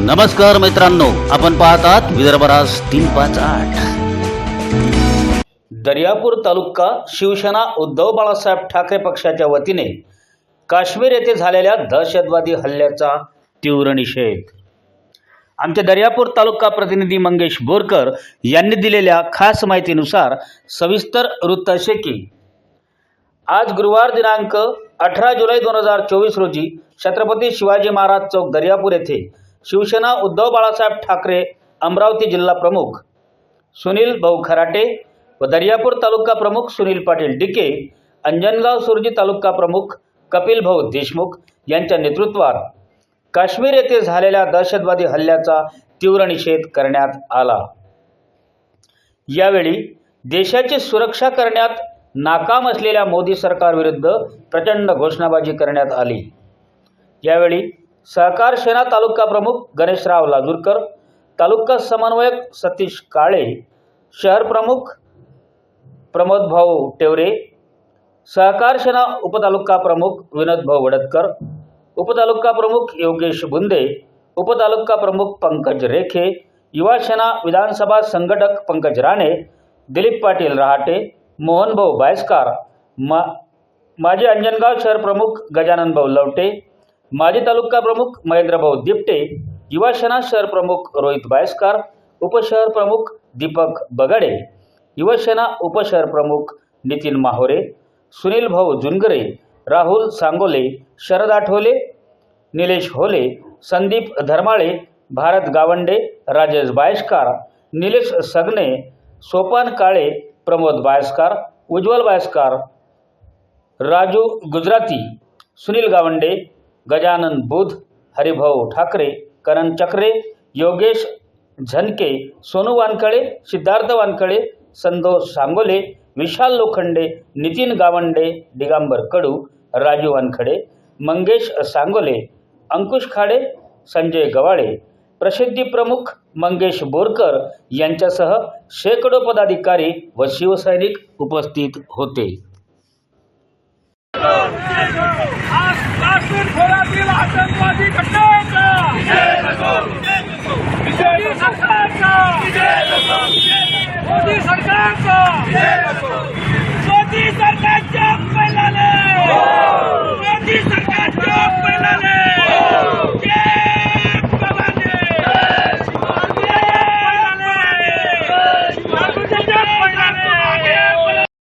नमस्कार मित्रांनो आपण पाहतात विदर्भराज तीन पाच आठ. दर्यापूर तालुका शिवसेना उद्धव बाळासाहेब ठाकरे पक्षाच्या वतीने काश्मीर येथे झालेल्या दहशतवादी हल्ल्याचा तीव्र निषेध. आमच्या दर्यापूर तालुका प्रतिनिधी मंगेश बोरकर यांनी दिलेल्या खास माहितीनुसार सविस्तर वृत्त असे की आज गुरुवार दिनांक अठरा जुलै दोन हजार चोवीस रोजी छत्रपती शिवाजी महाराज चौक दर्यापूर येथे शिवसेना उद्धव बाळासाहेब ठाकरे अमरावती जिल्हा प्रमुख सुनील भाऊ खराटे व दर्यापूर तालुका प्रमुख सुनील पाटील डिके अंजनगाव सुरजी तालुका प्रमुख कपिल भाऊ देशमुख यांच्या नेतृत्वात काश्मीर येथे झालेल्या दहशतवादी हल्ल्याचा तीव्र निषेध करण्यात आला. यावेळी देशाची सुरक्षा करण्यात नाकाम असलेल्या मोदी सरकारविरुद्ध प्रचंड घोषणाबाजी करण्यात आली. यावेळी सहकार सेना तालुका प्रमुख गणेशराव लाजूरकर तालुका समन्वयक सतीश काळे शहर प्रमुख प्रमोद भाऊ टेवरे सहकार सेना उपतालुका प्रमुख विनोद भाऊ वडतकर उपतालुका प्रमुख योगेश बुंदे उपतालुका प्रमुख पंकज रेखे युवा सेना विधानसभा संघटक पंकज राणे दिलीप पाटील रहाटे मोहन भाऊ बायस्कार मा माजी अंजनगाव शहर प्रमुख गजानन भाऊ लवटे माजी तालुका प्रमुख महेंद्रभाऊ दिपटे युवा सेना शहर प्रमुख रोहित बायस्कार उपशहर प्रमुख दीपक बगाडे युवासेना उपशहर प्रमुख नितीन माहोरे सुनील भाऊ जुनगरे राहुल सांगोले शरद आठवले निलेश होले संदीप धर्माळे भारत गावंडे राजेश बायस्कार निलेश सगने सोपान काळे प्रमोद बायस्कार उज्ज्वल बायस्कार राजू गुजराती सुनील गावंडे गजानन बुध हरिभाऊ ठाकरे करण चक्रे योगेश झनके सोनू वानखळे सिद्धार्थ वानखळे संतोष सांगोले विशाल लोखंडे नितीन गावंडे दिगंबर कडू राजू वानखडे मंगेश सांगोले अंकुश खाडे संजय गवाळे प्रसिद्धी प्रमुख मंगेश बोरकर यांच्यासह शेकडो पदाधिकारी व शिवसैनिक उपस्थित होते. काश्मीर खोऱ्यातील आतंकवादी घटनांचा मोदी सरकारचा.